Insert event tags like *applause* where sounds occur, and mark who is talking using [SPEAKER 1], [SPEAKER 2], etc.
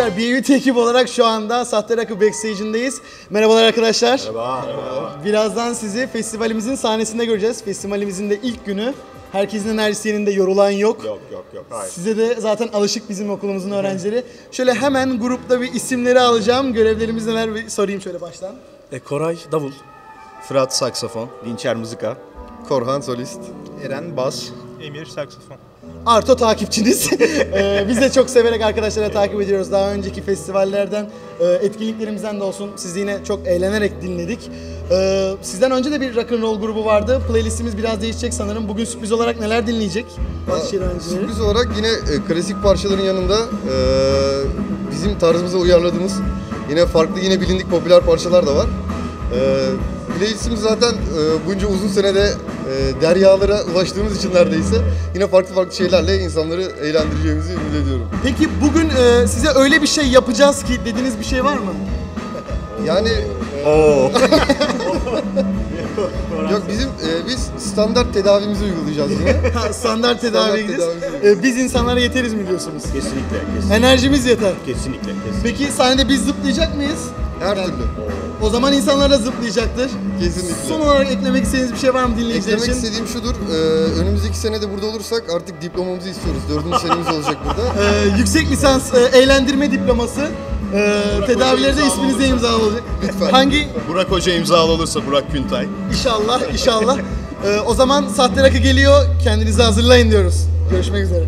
[SPEAKER 1] arkadaşlar. BUT ekip olarak şu anda Sahte Rakı Backstage'indeyiz. Merhabalar arkadaşlar.
[SPEAKER 2] Merhaba.
[SPEAKER 1] Birazdan sizi festivalimizin sahnesinde göreceğiz. Festivalimizin de ilk günü. Herkesin enerjisi yerinde yorulan yok.
[SPEAKER 2] Yok yok yok. Hayır.
[SPEAKER 1] Size de zaten alışık bizim okulumuzun öğrencileri. Şöyle hemen grupta bir isimleri alacağım. Görevlerimiz neler bir sorayım şöyle baştan.
[SPEAKER 3] E, Koray davul.
[SPEAKER 4] Fırat saksafon,
[SPEAKER 2] Dinçer mızıka.
[SPEAKER 4] Korhan solist, Eren bas.
[SPEAKER 5] Emir saksafon.
[SPEAKER 1] Arto takipçiniz. *laughs* Ee, Biz de çok severek arkadaşlara takip ediyoruz. Daha önceki festivallerden, e, etkinliklerimizden de olsun. Sizi yine çok eğlenerek dinledik. Ee, Sizden önce de bir rock and roll grubu vardı. Playlistimiz biraz değişecek sanırım. Bugün sürpriz olarak neler dinleyecek? Öğrencileri.
[SPEAKER 4] Sürpriz olarak yine e, klasik parçaların yanında e, bizim tarzımıza uyarladığımız yine farklı yine bilindik popüler parçalar da var. E, playlistimiz zaten e, bunca uzun senede e, deryalara ulaştığımız için neredeyse yine farklı farklı şeylerle insanları eğlendireceğimizi ümit ediyorum.
[SPEAKER 1] Peki bugün e, size öyle bir şey yapacağız ki dediğiniz bir şey var mı?
[SPEAKER 4] Yani
[SPEAKER 2] Oo. *laughs*
[SPEAKER 4] yok bizim e, biz standart tedavimizi uygulayacağız yine. *laughs*
[SPEAKER 1] Ha, Standart tedaviye. Ee, Biz insanlara yeteriz mi diyorsunuz?
[SPEAKER 2] kesinlikle. Kesinlikle.
[SPEAKER 1] Enerjimiz yeter.
[SPEAKER 2] Kesinlikle. kesinlikle.
[SPEAKER 1] Peki sahnede biz zıplayacak mıyız?
[SPEAKER 4] Her türlü.
[SPEAKER 1] O zaman insanlar da zıplayacaktır.
[SPEAKER 4] Kesinlikle.
[SPEAKER 1] Son olarak eklemek istediğiniz bir şey var mı dinleyiciler
[SPEAKER 4] Eklemek
[SPEAKER 1] için?
[SPEAKER 4] istediğim şudur, e, önümüzdeki sene de burada olursak artık diplomamızı istiyoruz. Dördüncü *laughs* senemiz olacak burada.
[SPEAKER 1] Ee, yüksek lisans e, eğlendirme diploması. E, tedavilerde isminizle imzalanacak.
[SPEAKER 4] Lütfen.
[SPEAKER 1] Hangi?
[SPEAKER 4] Burak Hoca imzalı olursa Burak Küntay.
[SPEAKER 1] İnşallah, inşallah. Ee, o zaman sahte rakı geliyor. Kendinizi hazırlayın diyoruz. Görüşmek üzere.